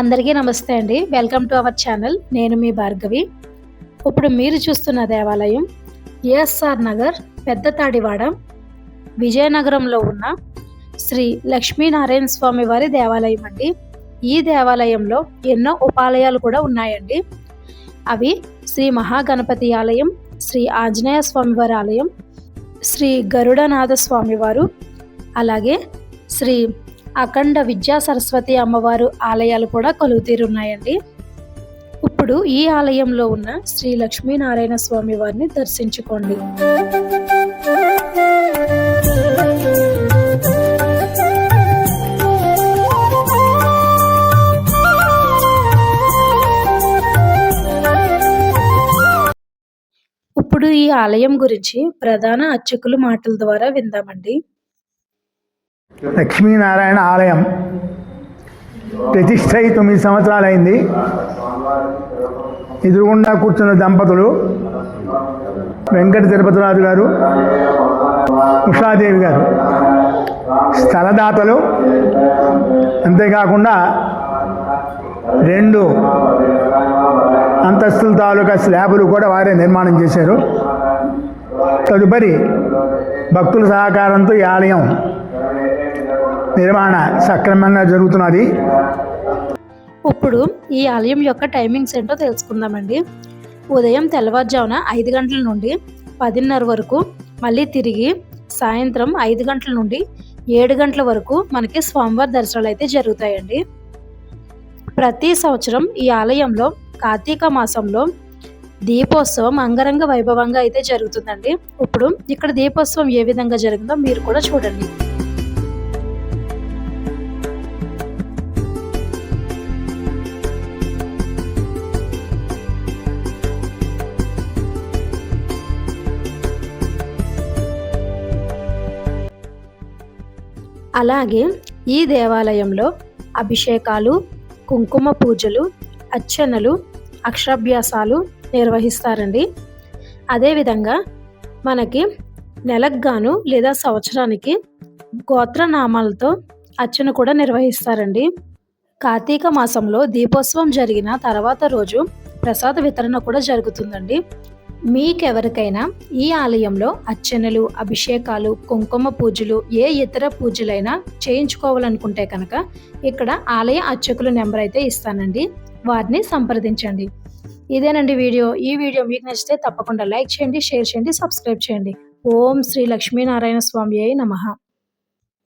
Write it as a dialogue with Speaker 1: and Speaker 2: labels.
Speaker 1: అందరికీ నమస్తే అండి. వెల్కమ్ టు అవర్ ఛానల్ నేను మీ భార్గవి. ఇప్పుడు మీరు చూస్తున్న దేవాలయం ఏఎస్ఆర్ నగర్ పెద్ద తాడివాడ విజయనగరంలో ఉన్న శ్రీ లక్ష్మీనారాయణ స్వామి వారి దేవాలయం అండి. ఈ దేవాలయంలో ఎన్నో ఉపాలయాలు కూడా ఉన్నాయండి. అవి శ్రీ మహాగణపతి ఆలయం శ్రీ ఆంజనేయ స్వామివారి ఆలయం శ్రీ గరుడనాథ స్వామివారు అలాగే శ్రీ అఖండ విద్యా సరస్వతి అమ్మవారు ఆలయాలు కూడా కొలువుతీరున్నాయండి. ఇప్పుడు ఈ ఆలయంలో ఉన్న శ్రీ లక్ష్మీనారాయణ స్వామి వారిని దర్శించుకోండి. ఇప్పుడు ఈ ఆలయం గురించి ప్రధాన అర్చకులు మాటల ద్వారా విందామండి.
Speaker 2: లక్ష్మీనారాయణ ఆలయం ప్రతిష్ట అయి తొమ్మిది సంవత్సరాలైంది. ఎదురుగుండా కూర్చున్న దంపతులు వెంకట తిరుపతిరాజు గారు ఉషాదేవి గారు స్థలదాతలు అంతేకాకుండా రెండు అంతస్తుల తాలూకా స్లాబులు కూడా వారే నిర్మాణం చేశారు. తదుపరి భక్తుల సహకారంతో ఈ ఆలయం నిర్మాణ సక్రమంగా జరుగుతున్నది.
Speaker 1: ఇప్పుడు ఈ ఆలయం యొక్క టైమింగ్స్ ఏంటో తెలుసుకుందామండి. ఉదయం తెల్లవారుజామున ఐదు గంటల నుండి పదిన్నర వరకు మళ్ళీ తిరిగి సాయంత్రం ఐదు గంటల నుండి ఏడు గంటల వరకు మనకి స్వామివారి దర్శనాలు అయితే జరుగుతాయండి. ప్రతి సంవత్సరం ఈ ఆలయంలో కార్తీక మాసంలో దీపోత్సవం అంగరంగ వైభవంగా అయితే జరుగుతుందండి. ఇప్పుడు ఇక్కడ దీపోత్సవం ఏ విధంగా జరిగిందో మీరు కూడా చూడండి. అలాగే ఈ దేవాలయంలో అభిషేకాలు కుంకుమ పూజలు అర్చనలు అక్షరాభ్యాసాలు నిర్వహిస్తారండి. అదేవిధంగా మనకి నెలకు గాను లేదా సంవత్సరానికి గోత్రనామాలతో అర్చన కూడా నిర్వహిస్తారండి. కార్తీక మాసంలో దీపోత్సవం జరిగిన తర్వాత రోజు ప్రసాద వితరణ కూడా జరుగుతుందండి. మీకెవరికైనా ఈ ఆలయంలో అర్చనలు అభిషేకాలు కుంకుమ పూజలు ఏ ఇతర పూజలైనా చేయించుకోవాలనుకుంటే కనుక ఇక్కడ ఆలయ అర్చకుల నెంబర్ అయితే ఇస్తానండి. వారిని సంప్రదించండి. ఇదేనండి వీడియో. ఈ వీడియో మీకు నచ్చితే తప్పకుండా లైక్ చేయండి షేర్ చేయండి సబ్స్క్రైబ్ చేయండి. ఓం శ్రీ లక్ష్మీనారాయణ స్వామి అయి నమః.